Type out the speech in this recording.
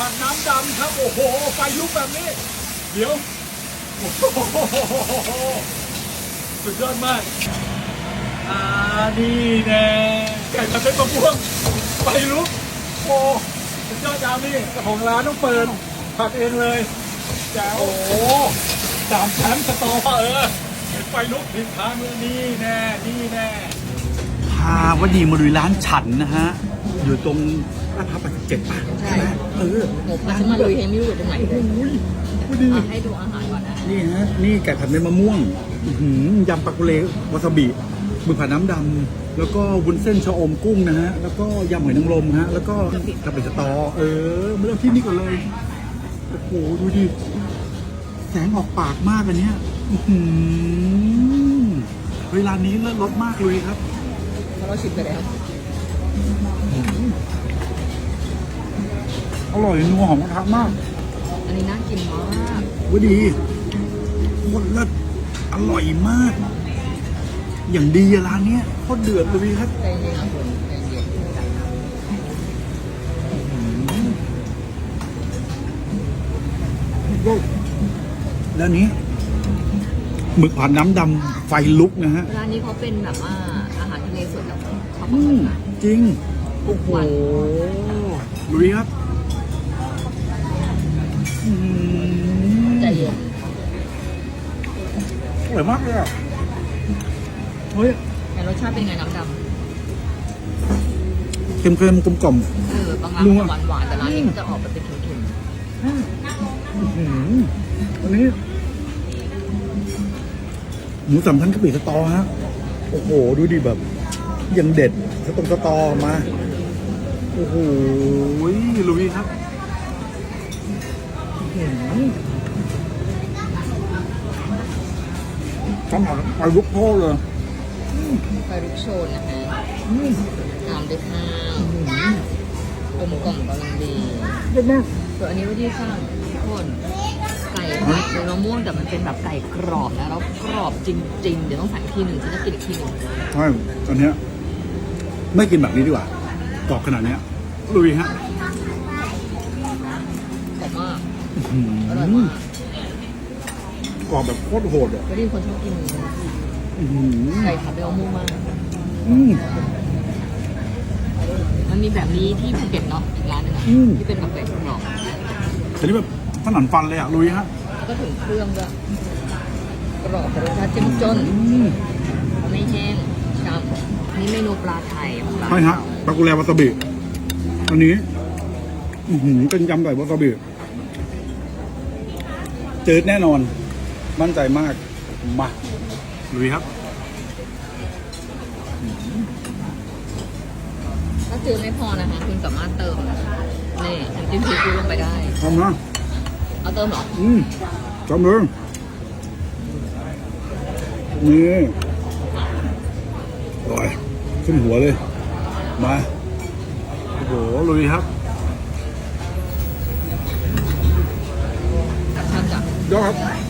ผัดน้ำดำครับโอ้โหไฟลุกแบบนี้ เดี๋ยวโอ้โหสุดยอดมากอ่านี่แน่ไก่ผัดเป็นมะม่วงไฟลุกโอ้สุดยอดยาวนี่ของร้านต้องเปิดผัดเองเลยแจ๋วโอ้สามชั้นสตอเออเห็นไฟลุกทิศทางเลยนี่แน่นี่แน่พาวดีมาดูร้านฉันนะฮะ อยู่ตรง ลาดพร้าว87ป่ะใช่ไหมเออหมูพันมาเลยยังไม่รู้อยู่ตรงไหนเลยอุ้ยพอดีอะให้ดูอาหารก่อนนะนี่ฮะนี่ไก่ผัดเม็ดมะม่วงอื้อหือยำปลากุเลวาซาบิหมึกผัดน้ำดำแล้วก็วุ้นเส้นชะอมกุ้งนะฮะแล้วก็ยำหอยนางรมฮะแล้วก็กะปิสตอ เออมาเริ่มที่นี่ก่อนเลยโอ้โหดูดิแสงออกปากมากอันเนี้ยอื้อหือเวลานี้เลิศรสมากเลยครับ เพราะเราชิมไปแล้ว อ ร่อยนัวหอมกระทะมากอันนี้น่ากินมากวดีโคตรเลิศอร่อยมาก อย่างดีอะร้านเนี้ยโคตรเดือดเลยครับใจเย็นอะคุณใจเย็นแล้วนี้หมึกผัดน้ำดำไฟลุกนะฮะร้านนี้เขาเป็นแบบว่าอาหารทะเลสดแบบเขาผอืสมมนะจริง โอ้โหลุยครับ อร่อยมากเลยอะเฮ้ยแต่รสชาติเป็นไงน้ำดเค็มๆกลมกล่อมำเออบางร้านนัวจะหวานหวานๆแต่ร้านนี้มันจะออกแบบเป็นเค็มๆอื้อหือวันนี้ หมูสามชั้นกะปิสตอฮะ โอ้โห ดูดิแบบยังเด็ดสตรงสตอมา โอ้โหลุยครับอื้อหือ ทำเอาไปลุกโพ่เลยๆไฟลุกโชนนะฮะอืมตามด้วยข้าวกลมกล่อมกำลังดีเด็ดมากส่วนอันนี้ว่าที่ข้างทุกคนไก่ผัดเป็นมะม่วงแต่มันเป็นแบบไก่กรอบนะแล้วกรอบจริง ๆ เดี๋ยวต้องสั่งอีกทีหนึ่งฉันจะกินอีกทีหนึ่งใช่อันเนี้ยไม่กินแบบนี้ดีกว่ากรอบขนาดเนี้ยลุยฮะกรอบมากอื้อหือร่อยอมาก กรอบแบบโคตรโหดอะไม่ได้คนชอบกินอื้อหือไก่ผัดเป็นมะม่วงมาก อืม มันมีแบบนี้ที่ภูเก็ตเนาะอีกร้านหนึงอะอืม ที่เป็นแบบไก่กรอบอันนี้แบบสนั่นฟันเลยอะลุยฮะแล้วก็ถึงเครื่องด้วยกรอบแต่รสชาติเจ้มจนอืมไม่แห้งจำนี่เมนูปลาไทยของร้านใช่ฮะปลากุแลวาซาบิอันนี้ อือหือเป็นยำไก่วาซาบิจืดแน่นอน มั่นใจมาก มาลุยครับ ถ้าจืดไม่พอนะคะ คุณสามารถเติมนี่น้ำจิ้มซีฟู้ดลงไปได้ ทำนะเอาเติมเหรอ อืมทำเลยนี่อร่อยขึ้นหัวเลย มา โอ้โหลุยครับกับชาติจ้ะ ยอดครับ